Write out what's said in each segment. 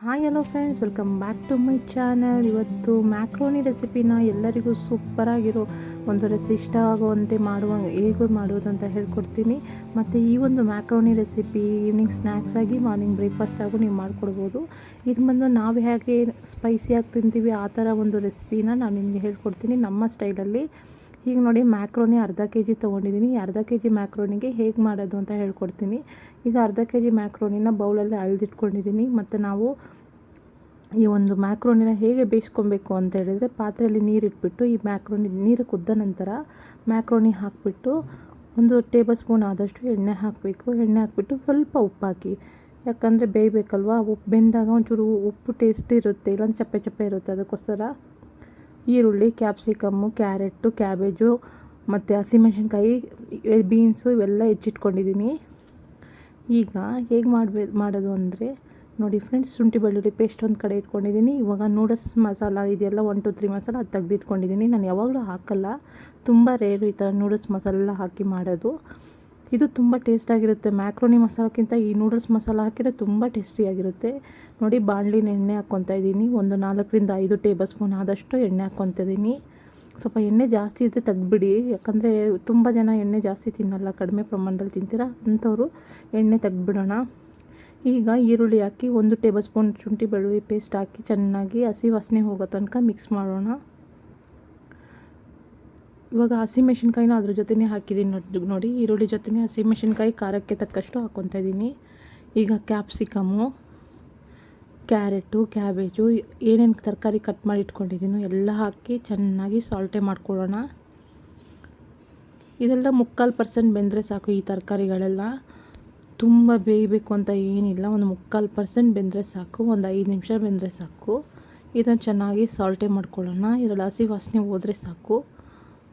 Hi hello friends welcome back to my channel ಇವತ್ತು macaroni ರೆಸಿಪಿನ ಎಲ್ಲರಿಗೂ ಸೂಪರಾಗಿರೋ ಒಂದು ರೆಸಿ ಇಷ್ಟ ಆಗುವಂತೆ ಮಾಡುವ ಹೇಗೆ ಮಾಡೋದು ಅಂತ ಹೇಳ್ಕೊಡ್ತೀನಿ. ಮತ್ತು ಈ ಒಂದು ಮ್ಯಾಕ್ರೋನಿ ರೆಸಿಪಿ ಈವ್ನಿಂಗ್ ಸ್ನ್ಯಾಕ್ಸ್ ಆಗಿ ಮಾರ್ನಿಂಗ್ ಬ್ರೇಕ್ಫಾಸ್ಟ್ ಆಗು ನೀವು ಮಾಡ್ಕೊಡ್ಬೋದು. ಇದು ಬಂದು ನಾವು ಹೇಗೆ ಸ್ಪೈಸಿಯಾಗಿ ತಿಂತೀವಿ ಆ ಥರ ಒಂದು ರೆಸಿಪಿನ ನಾನು ನಿಮಗೆ ಹೇಳ್ಕೊಡ್ತೀನಿ ನಮ್ಮ ಸ್ಟೈಲಲ್ಲಿ ಈಗ ನೋಡಿ ಮ್ಯಾಕ್ರೋನಿ ಅರ್ಧ ಕೆ ಜಿ ತೊಗೊಂಡಿದ್ದೀನಿ ಅರ್ಧ ಕೆ ಜಿ ಮ್ಯಾಕ್ರೋನಿಗೆ ಹೇಗೆ ಮಾಡೋದು ಅಂತ ಹೇಳ್ಕೊಡ್ತೀನಿ. ಈಗ ಅರ್ಧ ಕೆ ಜಿ ಮ್ಯಾಕ್ರೋನಿನ ಬೌಲಲ್ಲಿ ಅಳ್ದಿಟ್ಕೊಂಡಿದ್ದೀನಿ. ಮತ್ತು ನಾವು ಈ ಒಂದು ಮ್ಯಾಕ್ರೋನಿನ ಹೇಗೆ ಬೇಯಿಸ್ಕೊಬೇಕು ಅಂತ ಹೇಳಿದರೆ ಪಾತ್ರೆಯಲ್ಲಿ ನೀರಿಟ್ಬಿಟ್ಟು ಈ ಮ್ಯಾಕ್ರೋನಿ ನೀರು ಕುದ್ದ ನಂತರ ಮ್ಯಾಕ್ರೋನಿ ಹಾಕಿಬಿಟ್ಟು ಒಂದು ಟೇಬಲ್ ಸ್ಪೂನ್ ಆದಷ್ಟು ಎಣ್ಣೆ ಹಾಕಬೇಕು. ಎಣ್ಣೆ ಹಾಕಿಬಿಟ್ಟು ಸ್ವಲ್ಪ ಉಪ್ಪು ಹಾಕಿ ಯಾಕಂದರೆ ಬೇಯಬೇಕಲ್ವ? ಉಪ್ಪು ಬೆಂದಾಗ ಒಂಚೂರು ಉಪ್ಪು ಟೇಸ್ಟ್ ಇರುತ್ತೆ. ಇಲ್ಲಾಂದ್ರೆ ಚಪ್ಪೆ ಚಪ್ಪೆ ಇರುತ್ತೆ. ಅದಕ್ಕೋಸ್ಕರ ಈರುಳ್ಳಿ, ಕ್ಯಾಪ್ಸಿಕಮ್ಮು ಕ್ಯಾರೆಟು ಕ್ಯಾಬೇಜು ಮತ್ತು ಹಸಿಮೆಣ್ಸಿನ್ಕಾಯಿ ಬೀನ್ಸು ಇವೆಲ್ಲ ಹೆಚ್ಚಿಟ್ಕೊಂಡಿದ್ದೀನಿ. ಈಗ ಹೇಗೆ ಮಾಡಬೇ, ಮಾಡೋದು ಅಂದರೆ ನೋಡಿ ಫ್ರೆಂಡ್ಸ್, ಶುಂಠಿ ಬೆಳ್ಳುಳ್ಳಿ ಪೇಸ್ಟ್ ಒಂದು ಕಡೆ ಇಟ್ಕೊಂಡಿದ್ದೀನಿ. ಇವಾಗ ನೂಡಲ್ಸ್ ಮಸಾಲ ಇದೆಲ್ಲ ಒನ್ ಟು ತ್ರೀ ಮಸಾಲ ಅದು ತೆಗೆದಿಟ್ಕೊಂಡಿದ್ದೀನಿ. ನಾನು ಯಾವಾಗಲೂ ಹಾಕಲ್ಲ. ತುಂಬ ರೇರು ಈ ಥರ ನೂಡಲ್ಸ್ ಮಸಾಲೆಲ್ಲ ಹಾಕಿ ಮಾಡೋದು. ಇದು ತುಂಬ ಟೇಸ್ಟಾಗಿರುತ್ತೆ ಮ್ಯಾಕ್ರೋನಿ ಮಸಾಲಕ್ಕಿಂತ ಈ ನೂಡಲ್ಸ್ ಮಸಾಲ ಹಾಕಿದರೆ ತುಂಬ ಟೇಸ್ಟಿಯಾಗಿರುತ್ತೆ ನೋಡಿ ಬಾಣಲಿನ ಎಣ್ಣೆ ಹಾಕ್ಕೊತಾ ಇದ್ದೀನಿ. ಒಂದು ನಾಲ್ಕರಿಂದ ಐದು ಟೇಬಲ್ ಸ್ಪೂನ್ ಆದಷ್ಟು ಎಣ್ಣೆ ಹಾಕ್ಕೊತಾ ಇದ್ದೀನಿ. ಸ್ವಲ್ಪ ಎಣ್ಣೆ ಜಾಸ್ತಿ ಇದ್ದರೆ ತೆಗ್ದುಬಿಡಿ. ಯಾಕಂದರೆ ತುಂಬ ಜನ ಎಣ್ಣೆ ಜಾಸ್ತಿ ತಿನ್ನಲ್ಲ. ಕಡಿಮೆ ಪ್ರಮಾಣದಲ್ಲಿ ತಿಂತೀರ? ಅಂಥವ್ರು ಎಣ್ಣೆ ತೆಗ್ದುಬಿಡೋಣ. ಈಗ ಈರುಳ್ಳಿ ಹಾಕಿ ಒಂದು ಟೇಬಲ್ ಸ್ಪೂನ್ ಶುಂಠಿ ಬೆಳ್ಳುಳ್ಳಿ ಪೇಸ್ಟ್ ಹಾಕಿ ಚೆನ್ನಾಗಿ ಹಸಿ ವಾಸನೆ ಹೋಗೋ ತನಕ ಮಿಕ್ಸ್ ಮಾಡೋಣ. ಇವಾಗ ಹಸಿಮೆಣ್ಸಿನ್ಕಾಯಿನ ಅದ್ರ ಜೊತೆನೇ ಹಾಕಿದ್ದೀನಿ ನೋಡಿ ನೋಡಿ. ಈರುಳ್ಳಿ ಜೊತೆನೇ ಹಸಿಮೆಣ್ಸಿನ್ಕಾಯಿ ಖಾರಕ್ಕೆ ತಕ್ಕಷ್ಟು ಹಾಕ್ಕೊತಾ ಇದ್ದೀನಿ. ಈಗ ಕ್ಯಾಪ್ಸಿಕಮ್ಮು ಕ್ಯಾರೆಟು, ಕ್ಯಾಬೇಜು, ಏನೇನು ತರಕಾರಿ ಕಟ್ ಮಾಡಿ ಇಟ್ಕೊಂಡಿದ್ದೀನೋ ಎಲ್ಲ ಹಾಕಿ ಚೆನ್ನಾಗಿ ಸಾಲ್ಟೆ ಮಾಡ್ಕೊಳ್ಳೋಣ. ಇದೆಲ್ಲ ಮುಕ್ಕಾಲು ಪರ್ಸೆಂಟ್ ಬೆಂದರೆ ಸಾಕು ಈ ತರಕಾರಿಗಳೆಲ್ಲ. ತುಂಬ ಬೇಯಬೇಕು ಅಂತ ಏನಿಲ್ಲ, ಒಂದು ಮುಕ್ಕಾಲು ಪರ್ಸೆಂಟ್ ಬೆಂದರೆ ಸಾಕು, ಒಂದು ಐದು ನಿಮಿಷ ಬೆಂದರೆ ಸಾಕು. ಇದನ್ನು ಚೆನ್ನಾಗಿ ಸಾಲ್ಟೆ ಮಾಡ್ಕೊಳ್ಳೋಣ. ಇದರಲ್ಲಿ ಹಸಿ ವಾಸನೆ ಹೋದರೆ ಸಾಕು.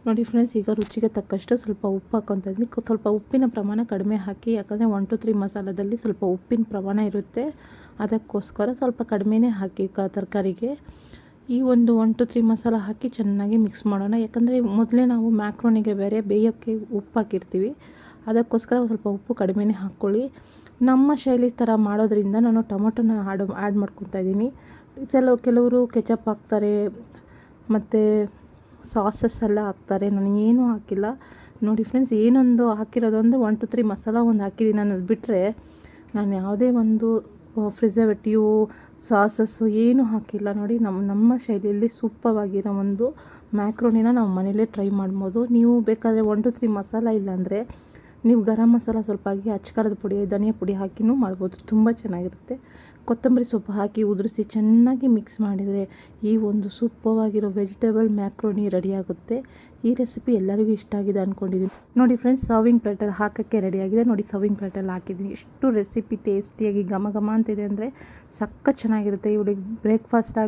ನೋಡಿ ಫ್ರೆಂಡ್ಸ್ ಈಗ ರುಚಿಗೆ ತಕ್ಕಷ್ಟು ಸ್ವಲ್ಪ ಉಪ್ಪು ಹಾಕ್ಕೊತ ಇದ್ದೀನಿ. ಸ್ವಲ್ಪ ಉಪ್ಪಿನ ಪ್ರಮಾಣ ಕಡಿಮೆ ಹಾಕಿ, ಯಾಕಂದರೆ ಒನ್ ಟು ತ್ರೀ ಮಸಾಲದಲ್ಲಿ ಸ್ವಲ್ಪ ಉಪ್ಪಿನ ಪ್ರಮಾಣ ಇರುತ್ತೆ. ಅದಕ್ಕೋಸ್ಕರ ಸ್ವಲ್ಪ ಕಡಿಮೆನೇ ಹಾಕಿ ಕ, ತರಕಾರಿಗೆ. ಈ ಒಂದು ಒನ್ ಟು ತ್ರೀ ಮಸಾಲ ಹಾಕಿ ಚೆನ್ನಾಗಿ ಮಿಕ್ಸ್ ಮಾಡೋಣ. ಯಾಕಂದರೆ ಮೊದಲೇ ನಾವು ಮ್ಯಾಕ್ರೋನಿಗೆ ಬೇರೆ ಬೇಯೋಕ್ಕೆ ಉಪ್ಪು ಹಾಕಿರ್ತೀವಿ. ಅದಕ್ಕೋಸ್ಕರ ಸ್ವಲ್ಪ ಉಪ್ಪು ಕಡಿಮೆನೇ ಹಾಕ್ಕೊಳ್ಳಿ ನಮ್ಮ ಶೈಲಿ ಥರ ಮಾಡೋದ್ರಿಂದ ನಾನು ಟೊಮೊಟೊನ ಆಡ್ ಆ್ಯಡ್ ಮಾಡ್ಕೊತಾ ಇದ್ದೀನಿ. ಕೆಲವು, ಕೆಲವರು ಕೆಚಪ್ ಹಾಕ್ತಾರೆ, ಮತ್ತು ಸಾಸಸ್ ಎಲ್ಲ ಹಾಕ್ತಾರೆ. ನಾನು ಏನೂ ಹಾಕಿಲ್ಲ. ನೋಡಿ ಫ್ರೆಂಡ್ಸ್ ಏನೊಂದು ಹಾಕಿರೋದೊಂದು ಒನ್ ಟು ತ್ರೀ ಮಸಾಲ ಒಂದು ಹಾಕಿದ್ದೀನಿ ಅನ್ನೋದು ಬಿಟ್ಟರೆ ನಾನು ಯಾವುದೇ ಒಂದು ಪ್ರಿಸರ್ವೇಟಿವ್ ಸಾಸಸ್ಸು ಏನೂ ಹಾಕಿಲ್ಲ. ನೋಡಿ ನಮ್ಮ ನಮ್ಮ ಶೈಲಿಯಲ್ಲಿ ಸೂಪವಾಗಿರೋ ಒಂದು ಮ್ಯಾಕ್ರೋನಿನ ನಾವು ಮನೇಲೇ ಟ್ರೈ ಮಾಡ್ಬೋದು. ನೀವು ಬೇಕಾದರೆ ಒನ್ ಟು ತ್ರೀ ಮಸಾಲ ಇಲ್ಲಾಂದರೆ ನೀವು ಗರಂ ಮಸಾಲ ಸ್ವಲ್ಪ ಹಾಕಿ ಅಚ್ಕಾರದ ಪುಡಿ, ಧನಿಯಾ ಪುಡಿ ಹಾಕಿನೂ ಮಾಡ್ಬೋದು. ತುಂಬ ಚೆನ್ನಾಗಿರುತ್ತೆ. ಕೊತ್ತಂಬರಿ ಸೊಪ್ಪು ಹಾಕಿ ಉದುರಿಸಿ ಚೆನ್ನಾಗಿ ಮಿಕ್ಸ್ ಮಾಡಿದರೆ ಈ ಒಂದು ಸೂಪವಾಗಿರೋ ವೆಜಿಟೇಬಲ್ ಮ್ಯಾಕ್ರೋನಿ ರೆಡಿಯಾಗುತ್ತೆ ಈ ರೆಸಿಪಿ ಎಲ್ಲರಿಗೂ ಇಷ್ಟ ಆಗಿದೆ ಅಂದ್ಕೊಂಡಿದ್ದೀನಿ ನೋಡಿ ಫ್ರೆಂಡ್ಸ್ ಸರ್ವಿಂಗ್ ಪ್ಲೇಟಲ್ಲಿ ಹಾಕೋಕ್ಕೆ ರೆಡಿಯಾಗಿದೆ ನೋಡಿ ಸರ್ವಿಂಗ್ ಪ್ಲೇಟಲ್ಲಿ ಹಾಕಿದ್ದೀನಿ ಎಷ್ಟು ರೆಸಿಪಿ ಟೇಸ್ಟಿಯಾಗಿ ಘಮ ಘಮ ಅಂತಿದೆ ಅಂದರೆ ಸಕ್ಕ ಚೆನ್ನಾಗಿರುತ್ತೆ. ಇವಳಿಗೆ ಬ್ರೇಕ್ಫಾಸ್ಟ್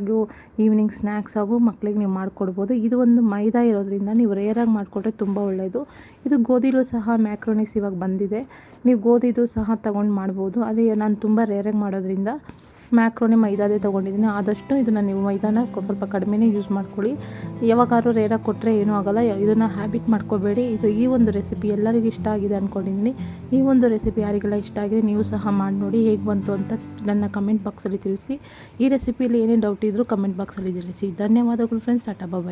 ಈವ್ನಿಂಗ್ ಸ್ನ್ಯಾಕ್ಸ್ ಆಗು ಮಕ್ಕಳಿಗೆ ನೀವು ಮಾಡಿಕೊಡ್ಬೋದು. ಇದು ಒಂದು ಮೈದಾ ಇರೋದ್ರಿಂದ ನೀವು ರೇರಾಗಿ ಮಾಡಿಕೊಟ್ರೆ ತುಂಬ ಒಳ್ಳೆಯದು ಇದು ಗೋಧಿಲೂ ಸಹ ಮ್ಯಾಕ್ರೋನಿಸ್ ಇವಾಗ ಬಂದಿದೆ. ನೀವು ಗೋಧಿದು ಸಹ ತಗೊಂಡು ಮಾಡ್ಬೋದು. ಅದೇ ನಾನು ತುಂಬ ರೇರಾಗಿ ಮಾಡೋದ್ರಿಂದ ಮ್ಯಾಕ್ರೋನಿ ಮೈದಾದೇ ತೊಗೊಂಡಿದ್ದೀನಿ. ಆದಷ್ಟು ಇದನ್ನು ನೀವು ಮೈದಾನ ಸ್ವಲ್ಪ ಕಡಿಮೆನೇ ಯೂಸ್ ಮಾಡ್ಕೊಳ್ಳಿ. ಯಾವಾಗಾದ್ರೂ ರೇರಾಗಿ ಕೊಟ್ಟರೆ ಏನೂ ಆಗೋಲ್ಲ. ಇದನ್ನು ಹ್ಯಾಬಿಟ್ ಮಾಡ್ಕೋಬೇಡಿ. ಇದು ಈ ಒಂದು ರೆಸಿಪಿ ಎಲ್ಲರಿಗೂ ಇಷ್ಟ ಆಗಿದೆ ಅಂದ್ಕೊಂಡಿದ್ದೀನಿ ಈ ಒಂದು ರೆಸಿಪಿ ಯಾರಿಗೆಲ್ಲ ಇಷ್ಟ ಆಗಿದೆ ನೀವು ಸಹ ಮಾಡಿ ನೋಡಿ ಹೇಗೆ ಬಂತು ಅಂತ ನನ್ನ ಕಮೆಂಟ್ ಬಾಕ್ಸಲ್ಲಿ ತಿಳಿಸಿ. ಈ ರೆಸಿಪಿಯಲ್ಲಿ ಏನೇ ಡೌಟ್ ಇದ್ದರೂ ಕಮೆಂಟ್ ಬಾಕ್ಸಲ್ಲಿ ತಿಳಿಸಿ. ಧನ್ಯವಾದಗಳು ಫ್ರೆಂಡ್ಸ್ ಟಾಟಾ ಬಾಯ್